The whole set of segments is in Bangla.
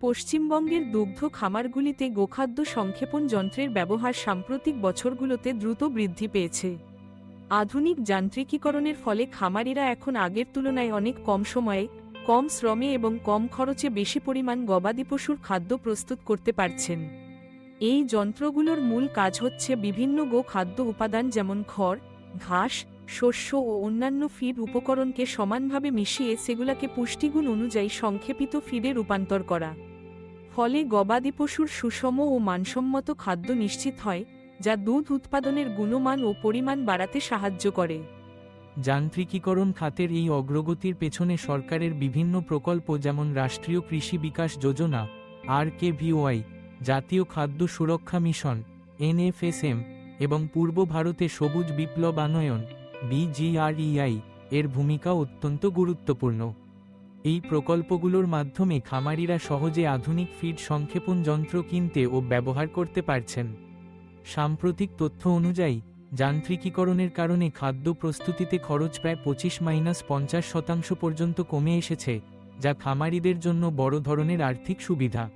পশ্চিমবঙ্গের দুগ্ধ খামারগুলিতে গোখাদ্য সংক্ষেপণ যন্ত্রের ব্যবহার সাম্প্রতিক বছরগুলোতে দ্রুত বৃদ্ধি পেয়েছে। আধুনিক যান্ত্রিকীকরণের ফলে খামারিরা এখন আগের তুলনায় অনেক কম সময়ে, কম শ্রমে এবং কম খরচে বেশি পরিমাণ গবাদি পশুর খাদ্য প্রস্তুত করতে পারছেন। এই যন্ত্রগুলোর মূল কাজ হচ্ছে বিভিন্ন গো খাদ্য উপাদান যেমন খড়, ঘাস, শস্য ও অন্যান্য ফিড উপকরণকে সমানভাবে মিশিয়ে সেগুলাকে পুষ্টিগুণ অনুযায়ী সংক্ষেপিত ফিডে রূপান্তর করা। ফলে গবাদি পশুর সুষম ও মানসম্মত খাদ্য নিশ্চিত হয়, যা দুধ উৎপাদনের গুণমান ও পরিমাণ বাড়াতে সাহায্য করে। যান্ত্রিকীকরণ খাতের এই অগ্রগতির পেছনে সরকারের বিভিন্ন প্রকল্প যেমন রাষ্ট্রীয় কৃষি বিকাশ যোজনা, আর কে ভিওয়াই জাতীয় খাদ্য সুরক্ষা মিশন এনএফএসএম এবং পূর্ব ভারতে সবুজ বিপ্লবানয়ন বিজিআরইআই এর ভূমিকা অত্যন্ত গুরুত্বপূর্ণ। এই প্রকল্পগুলোর মাধ্যমে খামারিরা সহজে আধুনিক ফিড সংক্ষেপণ যন্ত্র কিনতে ও ব্যবহার করতে পারছেন। সাম্প্রতিক তথ্য অনুযায়ী, যান্ত্রিকীকরণের কারণে খাদ্য প্রস্তুতিতে খরচ প্রায় পঁচিশ মাইনাস পঞ্চাশ শতাংশ পর্যন্ত কমে এসেছে, যা খামারিদের জন্য বড় ধরনের আর্থিক সুবিধা।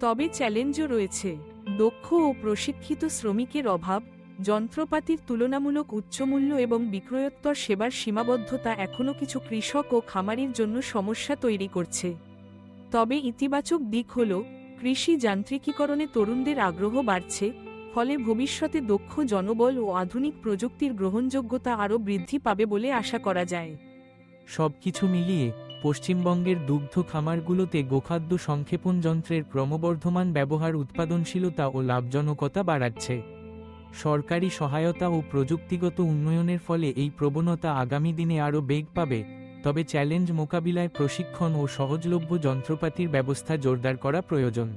তবে চ্যালেঞ্জও রয়েছে। দক্ষ ও প্রশিক্ষিত শ্রমিকের অভাব যন্ত্রপাতির তুলনামূলক উচ্চমূল্য এবং বিক্রয়োত্তর সেবার সীমাবদ্ধতা এখনও কিছু কৃষক ও খামারির জন্য সমস্যা তৈরি করছে। তবে ইতিবাচক দিক হল, কৃষি যান্ত্রিকীকরণে তরুণদের আগ্রহ বাড়ছে, ফলে ভবিষ্যতে দক্ষ জনবল ও আধুনিক প্রযুক্তির গ্রহণযোগ্যতা আরও বৃদ্ধি পাবে বলে আশা করা যায়। সবকিছু মিলিয়ে, পশ্চিমবঙ্গের দুগ্ধ খামারগুলোতে গোখাদ্য সংক্ষেপণ যন্ত্রের ক্রমবর্ধমান ব্যবহার উৎপাদনশীলতা ও লাভজনকতা বাড়াচ্ছে। সরকারি সহায়তা ও প্রযুক্তিগত উন্নয়নের ফলে এই প্রবণতা আগামী দিনে আরও বেগ পাবে, তবে চ্যালেঞ্জ মোকাবিলায় প্রশিক্ষণ ও সহজলভ্য যন্ত্রপাতির ব্যবস্থা জোরদার করা প্রয়োজন।